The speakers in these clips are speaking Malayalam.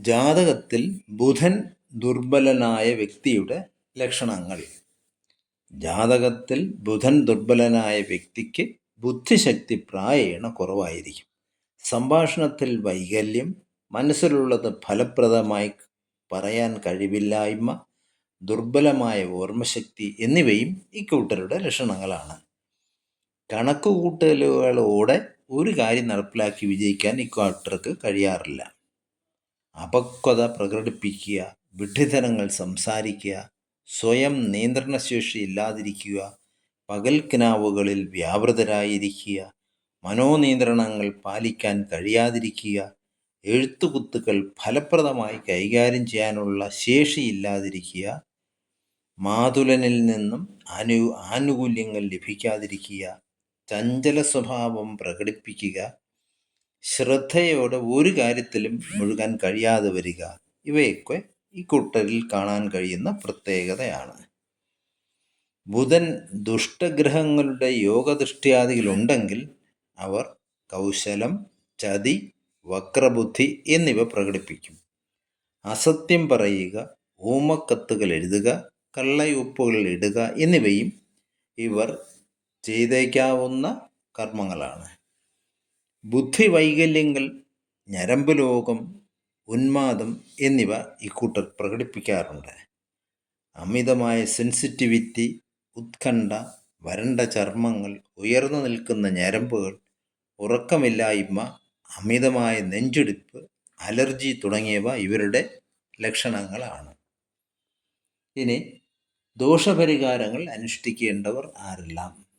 ജാതകത്തിൽ ബുധൻ ദുർബലനായ വ്യക്തിയുടെ ലക്ഷണങ്ങൾ. ജാതകത്തിൽ ബുധൻ ദുർബലനായ വ്യക്തിക്ക് ബുദ്ധിശക്തി പ്രായേണ കുറവായിരിക്കും. സംഭാഷണത്തിൽ വൈകല്യം മനസ്സിലുള്ളത് ഫലപ്രദമായി പറയാൻ കഴിവില്ലായ്മ ദുർബലമായ ഓർമ്മശക്തി എന്നിവയും ഇക്കൂട്ടരുടെ ലക്ഷണങ്ങളാണ്. കണക്കുകൂട്ടലുകളോടെ ഒരു കാര്യം നടപ്പിലാക്കി വിജയിക്കാൻ ഇക്കൂട്ടർക്ക് കഴിയാറില്ല. അപക്വത പ്രകടിപ്പിക്കുക വിഡ്ഢിതനങ്ങൾ സംസാരിക്കുക സ്വയം നിയന്ത്രണശേഷി ഇല്ലാതിരിക്കുക പകൽക്കിനാവുകളിൽ വ്യാപൃതരായിരിക്കുക മനോനിയന്ത്രണങ്ങൾ പാലിക്കാൻ കഴിയാതിരിക്കുക എഴുത്തുകുത്തുകൾ ഫലപ്രദമായി കൈകാര്യം ചെയ്യാനുള്ള ശേഷിയില്ലാതിരിക്കുക മാതുലനിൽ നിന്നും അനു ആനുകൂല്യങ്ങൾ ലഭിക്കാതിരിക്കുക ചഞ്ചല സ്വഭാവം പ്രകടിപ്പിക്കുക ശ്രദ്ധയോടെ ഒരു കാര്യത്തിലും മുഴുകാൻ കഴിയാതെ വരിക. ഇവയൊക്കെ ഈ കൂട്ടരിൽ കാണാൻ കഴിയുന്ന പ്രത്യേകതയാണ്. ബുധൻ ദുഷ്ടഗ്രഹങ്ങളുടെ യോഗദൃഷ്ടിയാദികളുണ്ടെങ്കിൽ അവർ കൗശലം ചതി വക്രബുദ്ധി എന്നിവ പ്രകടിപ്പിക്കും. അസത്യം പറയുക ഊമക്കത്തുകൾ എഴുതുക കള്ളയുപ്പുകൾ ഇടുക എന്നിവയും ഇവർ ചെയ്തേക്കാവുന്ന കർമ്മങ്ങളാണ്. ബുദ്ധി വൈകല്യങ്ങൾ ഞരമ്പ് ലോകം ഉന്മാദം എന്നിവ ഇക്കൂട്ടർ പ്രകടിപ്പിക്കാറുണ്ട്. അമിതമായ സെൻസിറ്റിവിറ്റി ഉത്കണ്ഠ വരണ്ട ചർമ്മങ്ങൾ ഉയർന്നു നിൽക്കുന്ന ഞരമ്പുകൾ ഉറക്കമില്ലായ്മ അമിതമായ നെഞ്ചിടിപ്പ് അലർജി തുടങ്ങിയവ ഇവരുടെ ലക്ഷണങ്ങളാണ്. ഇനി ദോഷപരിഹാരങ്ങൾ അനുഷ്ഠിക്കേണ്ടവർ ആരെല്ലാം?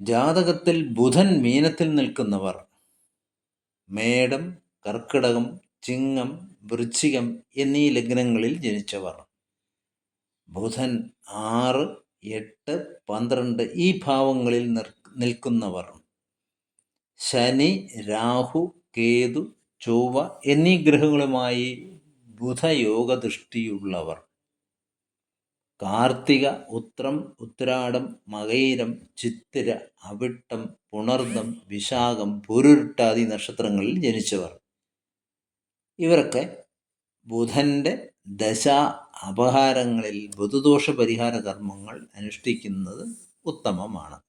ജാതകത്തിൽ ബുധൻ മീനത്തിൽ നിൽക്കുന്നവർ മേടം കർക്കിടകം ചിങ്ങം വൃശ്ചികം എന്നീ ലഗ്നങ്ങളിൽ ജനിച്ചവർ. ബുധൻ ആറ് എട്ട് പന്ത്രണ്ട് ഈ ഭാവങ്ങളിൽ നിൽക്കുന്നവർ. ശനി രാഹു കേതു ചൊവ്വ എന്നീ ഗ്രഹങ്ങളുമായി ബുധയോഗദൃഷ്ടിയുള്ളവർ കാർത്തിക ഉത്രം ഉത്രാടം മകയിരം ചിത്തിര അവിട്ടം പുണർദം വിശാഖം പുരുട്ടാദി നക്ഷത്രങ്ങളിൽ ജനിച്ചവർ. ഇവരൊക്കെ ബുധന്റെ ദശ അപഹാരങ്ങളിൽ ബുധദോഷ പരിഹാര കർമ്മങ്ങൾ അനുഷ്ഠിക്കുന്നത് ഉത്തമമാണ്.